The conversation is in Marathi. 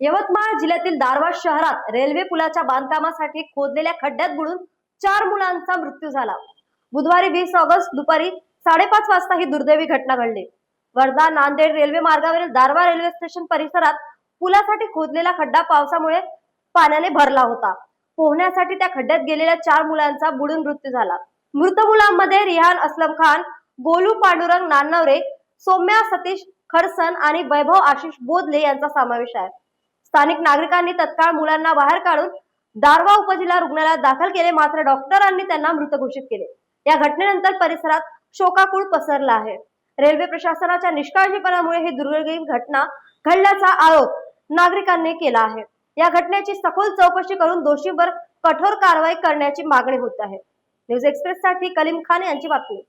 यवतमाळ जिल्ह्यातील दारवा शहरात रेल्वे पुलाच्या बांधकामासाठी खोदलेल्या खड्ड्यात बुडून चार मुलांचा मृत्यू झाला. बुधवारी वीस ऑगस्ट दुपारी साडेपाच वाजता ही दुर्दैवी घटना घडली. वर्धा नांदेड रेल्वे मार्गावरील दारवा रेल्वे स्टेशन परिसरात पुलासाठी खोदलेला खड्डा पावसामुळे पाण्याने भरला होता. पोहण्यासाठी त्या खड्ड्यात गेलेल्या चार मुलांचा बुडून मृत्यू झाला. मृत मुलांमध्ये रिहान असलम खान गोलू पांडुरंग नानवरे सौम्या सतीश खडसन आणि वैभव आशिष बोधले यांचा समावेश आहे. स्थानिक नागरिकांनी तत्काळ मुलांना बाहेर काढून दारवा उपजिल्हा रुग्णालयात दाखल केले. मात्र डॉक्टरांनी त्यांना मृत घोषित केले. या घटनेनंतर परिसरात शोकाकूळ पसरला आहे. रेल्वे प्रशासनाच्या निष्काळजीपणामुळे ही दुर्दैवी घटना घडल्याचा आरोप नागरिकांनी केला आहे. या घटनेची सखोल चौकशी करून दोषींवर कठोर कारवाई करण्याची मागणी होत आहे. न्यूज एक्सप्रेस साठी कलीम खान यांची बातमी.